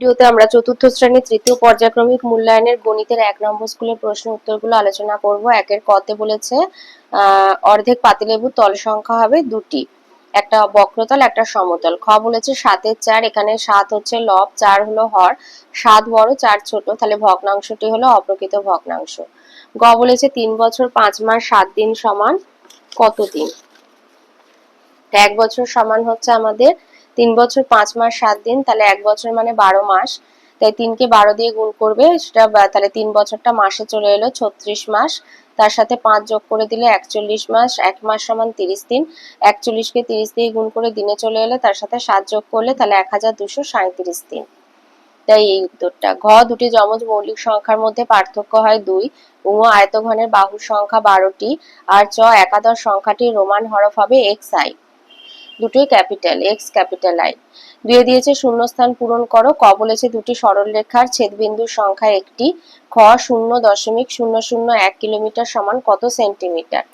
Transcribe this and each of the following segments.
ভিডিওতে আমরা চতুর্থ শ্রেণির তৃতীয় পর্যায়ক্রমিক মূল্যায়নের গণিতের এক নম্বর স্কুলের প্রশ্ন উত্তরগুলো আলোচনা করব। একের কতে বলেছে, আহ, অর্ধেক পাতিলেবুর তল সংখ্যা হবে দুটি। একটা বক্রতল, একটা সমতল। খ বলেছে, সাতের চার, এখানে সাত হচ্ছে লব, চার হলো হর, সাত বড়, চার ছোট। তাহলে ভগ্নাংশটি হলো অপ্রকৃত ভগ্নাংশ। গ বলেছে, তিন বছর পাঁচ মাস, সাত দিন সমান কত দিন? এক বছর সমান হচ্ছে আমাদের তিন বছর পাঁচ মাস, সাত দিন, তাহলে এক বছর মানে বারো মাস। তাই তিনকে বারো দিয়ে গুণ করবে, সেটা তাহলে তিন বছরটা মাসে চলে এলো ছত্রিশ মাস। তার সাথে পাঁচ যোগ করে দিলে একচল্লিশ মাস, এক মাস সমান তিরিশ দিন। একচল্লিশকে তিরিশ দিয়ে গুণ করে দিনে চলে এলে, তার সাথে সাত যোগ করলে তাহলে এক হাজার দুশো সাঁত্রিশ দিন। তাই এই উত্তরটা। ঘ দুটি যমজ মৌলিক সংখ্যার মধ্যে পার্থক্য হয় দুই। উঙ আয়তঘনের বাহুর সংখ্যা বারোটি, আর চ একাদশ সংখ্যাটি রোমান হরফ হবে এক্স আই। দুটোই ক্যাপিটাল এক্স ক্যাপিটাল আই দুয়ে দিয়েছে শূন্যস্থান পূরণ করো, ক বলেছে দুটি সরলরেখার ছেদবিন্দুর সংখ্যা একটি, খ শূন্য দশমিক শূন্য শূন্য এক কিলোমিটার সমান কত সেন্টিমিটার?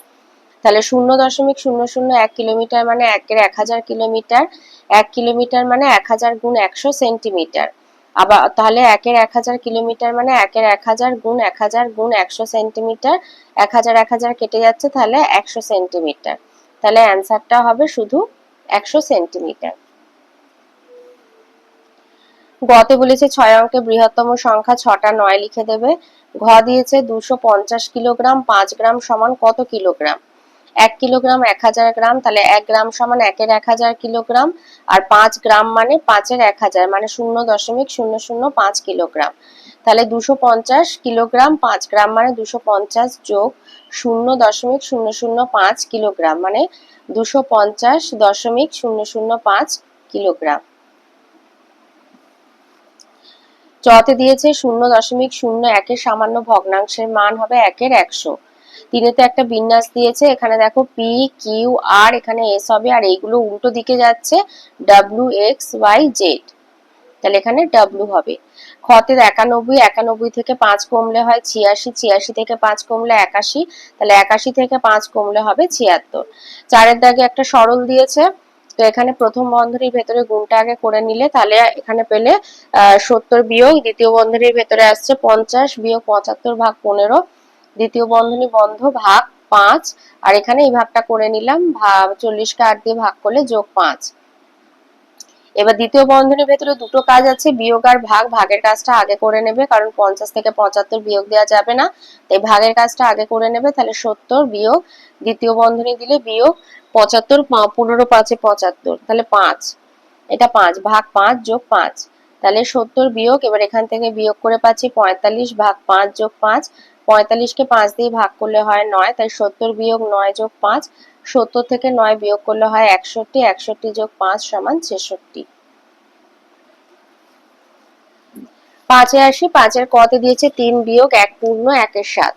তাহলে শূন্য দশমিক শূন্য শূন্য এক কিলোমিটার মানে একের এক হাজার কিলোমিটার, এক কিলোমিটার মানে এক হাজার গুণ একশো সেন্টিমিটার। আবার তাহলে একের এক হাজার কিলোমিটার মানে একের এক হাজার গুণ এক হাজার গুণ একশো সেন্টিমিটার, এক হাজার এক হাজার কেটে যাচ্ছে তাহলে একশো সেন্টিমিটার। তাহলে অ্যান্সারটা হবে শুধু একশো সেন্টিমিটার। গতে বলেছে ছয় অঙ্কে বৃহত্তম সংখ্যা ছটা নয় লিখে দেবে। ঘ দিয়েছে দুশো পঞ্চাশ কিলোগ্রাম, পাঁচ গ্রাম সমান কত কিলোগ্রাম? এক কিলোগ্রাম এক হাজার গ্রাম, তাহলে এক গ্রাম সমান একের এক হাজার কিলোগ্রাম, আর পাঁচ গ্রাম মানে পাঁচের এক হাজার মানে শূন্য দশমিক শূন্য শূন্য পাঁচ কিলোগ্রাম। তাহলে দুশো পঞ্চাশ কিলোগ্রাম পাঁচ গ্রাম মানে দুশো পঞ্চাশ যোগ শূন্য দশমিক শূন্য শূন্য পাঁচ কিলোগ্রাম মানে দুশো পঞ্চাশ দশমিক শূন্য শূন্য পাঁচ কিলোগ্রাম। চতে দিয়েছে শূন্য দশমিক শূন্য একের সামান্য ভগ্নাংশের মান হবে একের একশো। তিনেতে একটা বিন্যাস দিয়েছে, এখানে দেখো পি কিউ আর এখানে এস হবে, আর এইগুলো উল্টো দিকে যাচ্ছে ডাব্লিউ এক্স ওয়াই জেড তাহলে এখানে ডাব্লিউ হবে। খতে একানব্বই একানব্বই থেকে পাঁচ কমলে হয় ছিয়াশি ছিয়াশি থেকে পাঁচ কমলে একাশি, তাহলে একাশি থেকে পাঁচ কমলে হবে ছিয়াত্তর। চারের দাগে একটা সরল দিয়েছে, তো এখানে প্রথম বন্ধনীর ভেতরে গুণটা আগে করে নিলে তাহলে এখানে পেলে সত্তর বিয়োগ, দ্বিতীয় বন্ধনীর ভেতরে আসছে পঞ্চাশ বিয়োগ পঁচাত্তর ভাগ পনেরো, দ্বিতীয় বন্ধনী বন্ধ ভাগ পাঁচ, আর এখানে এই ভাগটা করে নিলাম ভাগ চল্লিশকে আট দিয়ে ভাগ করলে যোগ পাঁচ। এবার দ্বিতীয় বন্ধনীর ভেতরে দুটো কাজ আছে, বিয়োগ আর ভাগ। ভাগের কাজটা আগে করে নেবে, কারণ পঞ্চাশ থেকে পঁচাত্তর বিয়োগ দেওয়া যাবে না। তাই ভাগের কাজটা আগে করে নেবে, তাহলে সত্তর বিয়োগ। দ্বিতীয় বন্ধনী দিলে বিয়োগ পঁচাত্তর পনেরো পাঁচে পঁচাত্তর, তাহলে পাঁচ। এটা পাঁচ, ভাগ পাঁচ যোগ পাঁচ। তাহলে সত্তর বিয়োগ, এবার এখান থেকে বিয়োগ করে পাচ্ছি পঁয়তাল্লিশ, ভাগ পাঁচ যোগ পাঁচ। পঁয়তাল্লিশকে পাঁচ দিয়ে ভাগ করলে হয় নয়, তাই সত্তর বিয়োগ নয় যোগ পাঁচ। সত্তর থেকে নয় বিয়োগ করলে হয় একষট্টি একষট্টি যোগ পাঁচ সমান ছেষট্টি। পাঁচে আসি, পাঁচের কতে দিয়েছে তিন বিয়োগ এক পূর্ণ একের সাত।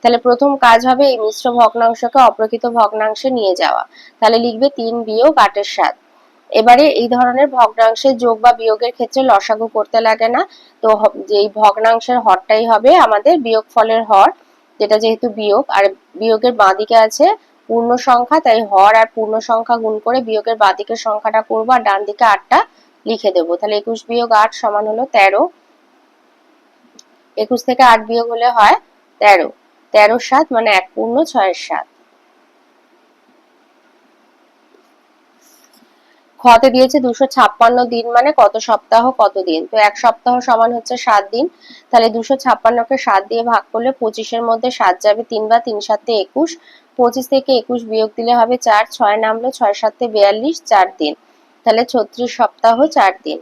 তাহলে প্রথম কাজ হবে এই মিশ্র ভগ্নাংশকে অপ্রকৃত ভগ্নাংশে নিয়ে যাওয়া। তাহলে লিখবে তিন বিয়োগ আটের সাত। এবারে এই ধরনের ভগ্নাংশের যোগ বা বিয়োগের ক্ষেত্রে লসাগু করতে লাগে না। তো যেই ভগ্নাংশের হরটাই হবে আমাদের বিয়োগ ফলের হর, যেটা যেহেতু বিয়োগ, আর বিয়োগের বাঁদিকে আছে পূর্ণ সংখ্যা তাই হর আর পূর্ণ সংখ্যা গুণ করে বিয়োগের বাঁদিকের সংখ্যাটা করব আর ডান দিকে আটটা লিখে দেবো। তাহলে একুশ বিয়োগ আট সমান হলো তেরো। একুশ থেকে আট বিয়োগ হলে হয় তেরো। তেরো সাত মানে এক পূর্ণ ছয়ের সাত। খতে দিয়েছে দুশো ছাপ্পান্ন দিন মানে কত সপ্তাহ, কত দিন? তো এক সপ্তাহ সমান হচ্ছে সাত দিন। তাহলে দুশো ছাপ্পান্নকে সাত দিয়ে ভাগ করলে পঁচিশের মধ্যে সাত যাবে তিন বা তিন সাতে একুশ। পঁচিশ থেকে একুশ বিয়োগ দিলে হবে চার, ছয় নামলো ছয় সাতে বিয়াল্লিশ, চার দিন। তাহলে ছত্রিশ সপ্তাহ, চার দিন।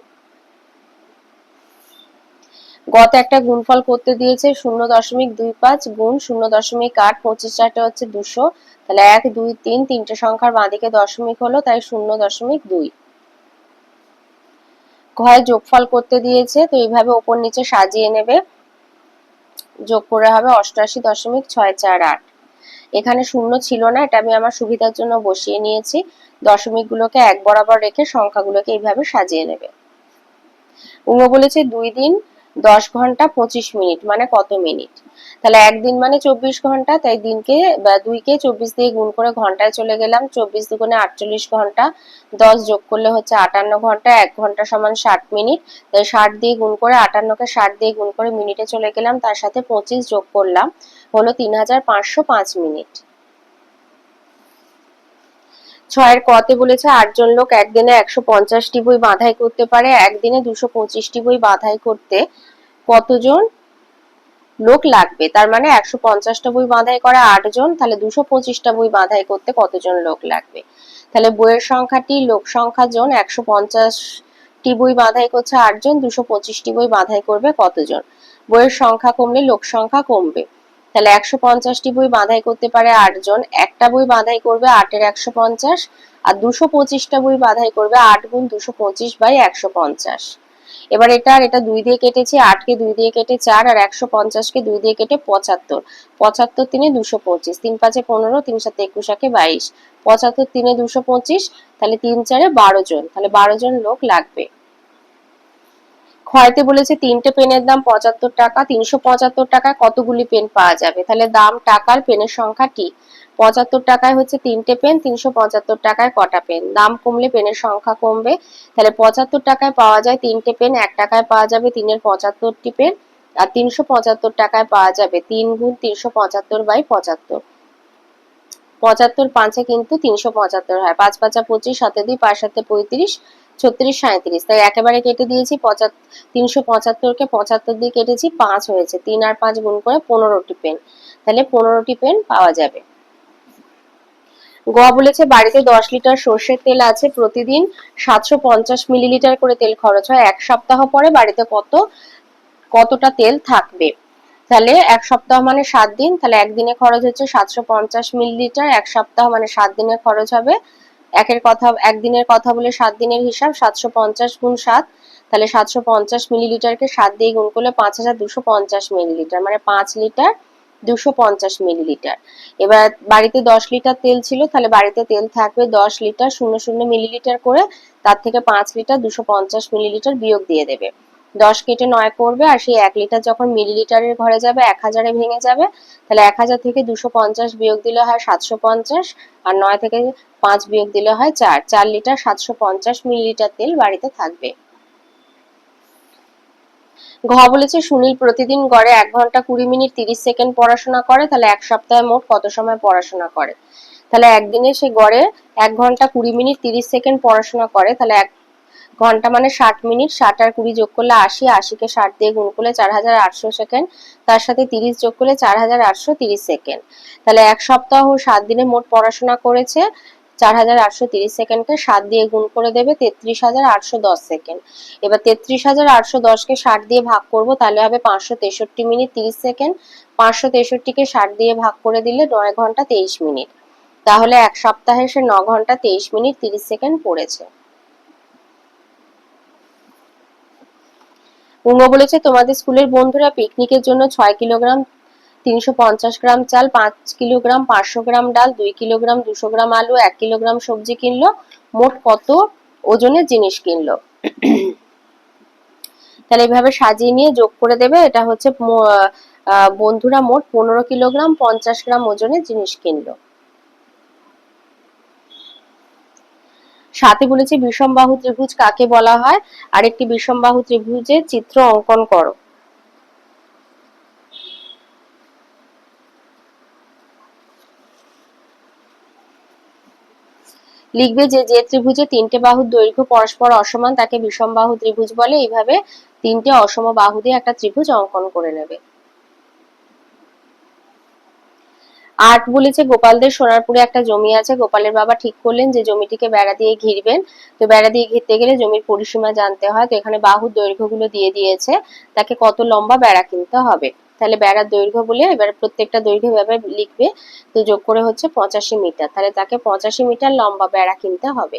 গত একটা গুণফল করতে দিয়েছে শূন্য দশমিক দুই পাঁচ গুণ শূন্য দশমিক আট, পঁচিশ চারটে হচ্ছে দুশো। তাহলে এক, দুই, তিন, তিনটে সংখ্যার বাঁদিকে দশমিক হলো, তাই শূন্য দশমিক দুই। ঘরে যোগফল করতে দিয়েছে, তো এইভাবে ওপর নিচে সাজিয়ে নেবে। যোগ করে হবে অষ্টআশি দশমিক ছয় চার আট। এখানে শূন্য ছিল না, এটা আমি আমার সুবিধার জন্য বসিয়ে নিয়েছি। দশমিক গুলোকে এক বরাবর রেখে সংখ্যাগুলোকে এইভাবে সাজিয়ে নেবে। উমো বলেছে দুই দিন দশ ঘণ্টা পঁচিশ মিনিট মানে কত মিনিট? তাহলে একদিন মানে চব্বিশ ঘণ্টা, তাই দিনকে, বা দুইকে চব্বিশ দিয়ে গুণ করে ঘন্টায় চলে গেলাম, চব্বিশ দুগুণে আটচল্লিশ ঘণ্টা, দশ যোগ করলে হচ্ছে আটান্ন ঘণ্টা, এক ঘণ্টা সমান ষাট মিনিট, তাই ষাট দিয়ে গুণ করে আটান্নকে ষাট দিয়ে গুণ করে মিনিটে চলে গেলাম, তার সাথে পঁচিশ যোগ করলাম, হলো তিন হাজার পাঁচশো পাঁচ মিনিট। ছয়ের কতে বলেছে, আটজন লোক একদিনে একশো পঞ্চাশটি বই বাঁধাই করতে পারে, একদিনে দুশো পঁচিশটি বই বাঁধাই করতে কতজন লোক লাগবে? তার মানে একশো পঞ্চাশটা বই বাঁধাই করা আটজন, তাহলে দুশো পঁচিশটা বই বাঁধাই করতে কতজন লোক লাগবে? তাহলে বইয়ের সংখ্যাটি, লোক সংখ্যা জন, একশো পঞ্চাশটি বই বাঁধাই করছে আটজন, দুশো পঁচিশটি বই বাঁধাই করবে কতজন? বইয়ের সংখ্যা কমলে লোক সংখ্যা কমবে। তাহলে একশো পঞ্চাশটি বই বাঁধাই করতে পারে আটজন। একটা বই বাঁধাই করবে আটের একশো পঞ্চাশ, আর দুশো পঁচিশটা বই বাঁধাই করবে আট গুণ দুশো পঁচিশ বাই একশো পঞ্চাশ। এবার এটা আর এটা দুই দিয়ে কেটেছি, আটকে দুই দিয়ে কেটে চার, আর একশো পঞ্চাশকে দুই দিয়ে কেটে পঁচাত্তর। পঁচাত্তর তিনে দুশো পঁচিশ, তিন পাঁচে পনেরো, তিন সাথে একুশ একে বাইশ। পঁচাত্তর তিনে দুশো পঁচিশ, তাহলে তিন চারে বারো জন, তাহলে বারো জন লোক লাগবে। ক্ষয়তে বলেছে, তিনটে পেনের দাম পঁচাত্তর টাকা, তিনশো পঁচাত্তর টাকায় কতগুলি পেন পাওয়া যাবে? তাহলে দাম টাকার পেনের সংখ্যা কি? পঁচাত্তর টাকায় হচ্ছে তিনটে পেন, তিনশো পঁচাত্তর টাকায় কটা পেন? দাম কমলে পেনের সংখ্যা কমবে। তাহলে পঁচাত্তর টাকায় পাওয়া যায় তিনটে পেন, এক টাকায় পাওয়া যাবে তিনের পঁচাত্তরটি পেন। আর তিনশো পঁচাত্তর টাকায় পাওয়া যাবে তিন গুণ তিনশো পঁচাত্তর বাই পঁচাত্তর। পঁচাত্তর পাঁচে কিন্তু তিনশো পঁচাত্তর হয়। পাঁচ পাঁচা পঁচিশ সাথে দুই, পাঁচ সাথে পঁয়ত্রিশ ছত্রিশ সাঁত্রিশ তাই একেবারে কেটে দিয়েছি পঁচাত্তর তিনশো পঁচাত্তরকে পঁচাত্তর দিয়ে কেটেছি, পাঁচ হয়েছে। তিন আর পাঁচ গুণ করে পনেরোটি পেন। তাহলে পনেরোটি পেন পাওয়া যাবে। বলেছে, বাড়িতে দশ লিটার সর্ষের তেল আছে প্রতিদিন। সাতশো পঞ্চাশ মিলিলিটার করে তেল খরচ হয়। এক সপ্তাহ পরে বাড়িতে কত, কতটা তেল থাকবে? তাহলে এক সপ্তাহ মানে সাত দিন। তাহলে একদিনে খরচ হচ্ছে সাতশো পঞ্চাশ মিলিলিটার। এক সপ্তাহ মানে সাত দিনের খরচ হবে একের কথা, একদিনের কথা বলে সাত দিনের হিসাব, সাতশো পঞ্চাশ গুণ সাত, তাহলে সাতশো পঞ্চাশ মিলিলিটারকে সাত দিয়ে গুণ করলে পাঁচ হাজার দুশো পঞ্চাশ মিলিলিটার মানে পাঁচ লিটার দুশো পঞ্চাশ মিলিলিটার। এবার বাড়িতে দশ লিটার তেল ছিল, তাহলে বাড়িতে তেল থাকবে দশ লিটার শূন্য শূন্য মিলিলিটার করে তার থেকে পাঁচ লিটার দুশো পঞ্চাশ মিলিলিটার বিয়োগ দিয়ে দেবে। দশ কেটে নয় করবে আর সেই এক লিটার যখন মিলিলিটারের ঘরে যাবে, এক হাজারে ভেঙে যাবে, তাহলে এক হাজার থেকে দুশো পঞ্চাশ বিয়োগ দিলে হয় সাতশো পঞ্চাশ আর নয় থেকে পাঁচ বিয়োগ দিলে হয় চার। চার লিটার সাতশো পঞ্চাশ মিলিলিটার তেল বাড়িতে থাকবে। ঘ বলেছে, সুনীল প্রতিদিন গড়ে এক ঘণ্টা কুড়ি মিনিট তিরিশ সেকেন্ড পড়াশোনা করে, তাহলে এক সপ্তাহে মোট কত সময় পড়াশোনা করে? তাহলে একদিনে সে গড়ে এক ঘণ্টা কুড়ি মিনিট তিরিশ সেকেন্ড পড়াশোনা করে, তাহলে এক ঘণ্টা মানে ষাট মিনিট, ষাট আর কুড়ি যোগ করলে আশি, আশিকে ষাট দিয়ে গুণ করলে চার হাজার আটশো সেকেন্ড, তার সাথে তিরিশ যোগ করলে চার হাজার আটশো তিরিশ সেকেন্ড। তাহলে এক সপ্তাহ সাত দিনে মোট পড়াশোনা করেছে, চার হাজার আটশো তিরিশ সেকেন্ডকে সাত দিয়ে গুণ করে দেবে তেত্রিশ হাজার আটশো দশ সেকেন্ড। এবার তেত্রিশ হাজার আটশো দশকে ষাট দিয়ে ভাগ করব, তাহলে হবে পাঁচশো তেষট্টি মিনিট তিরিশ সেকেন্ড। পাঁচশো তেষট্টিকে ষাট দিয়ে ভাগ করে দিলে নয় ঘণ্টা তেইশ মিনিট। তাহলে এক সপ্তাহে সে ন ঘণ্টা তেইশ মিনিট তিরিশ সেকেন্ড পড়েছে। উঙ্গ বলেছে, তোমাদের স্কুলের বন্ধুরা পিকনিকের জন্য ছয় কিলোগ্রাম, তিনশো পঞ্চাশ গ্রাম চাল, পাঁচ কিলোগ্রাম, পাঁচশো গ্রাম ডাল, দুই কিলোগ্রাম, দুশো গ্রাম আলু, এক কিলোগ্রাম সবজি কিনলো, মোট কত ওজনের জিনিস কিনলো? তাহলে এইভাবে সাজিয়ে নিয়ে যোগ করে দেবে, এটা হচ্ছে বন্ধুরা মোট পনেরো কিলোগ্রাম, পঞ্চাশ গ্রাম ওজনের জিনিস কিনলো। সাথে বলেছে বিষমবাহু ত্রিভুজ কাকে বলা হয়? আর আরেকটি বিষমবাহু ত্রিভুজের চিত্র অঙ্কন করো। লিখবে যে যে ত্রিভুজে তিনটে বাহুর দৈর্ঘ্য পরস্পর অসমান, তাকে বিষমবাহু ত্রিভুজ বলে। এইভাবে তিনটে অসম বাহু দিয়ে একটা ত্রিভুজ অঙ্কন করে নেবে। আট বলেছে, গোপালদের সোনারপুরে একটা জমি আছে, গোপালের বাবা ঠিক করলেন যে জমিটিকে বেড়া দিয়ে ঘিরবেন। তো বেড়া দিয়ে ঘিরতে গেলে জমির পরিসীমা জানতে হয়, তো এখানে বাহুর দৈর্ঘ্যগুলো দিয়ে দিয়েছে, তাকে কত লম্বা বেড়া কিনতে হবে। তাহলে বেড়ার দৈর্ঘ্য বলে এবার প্রত্যেকটা দৈর্ঘ্য এভাবে লিখবে, তো যোগ করে হচ্ছে পঁচাশি মিটার, তাহলে তাকে পঁচাশি মিটার লম্বা বেড়া কিনতে হবে।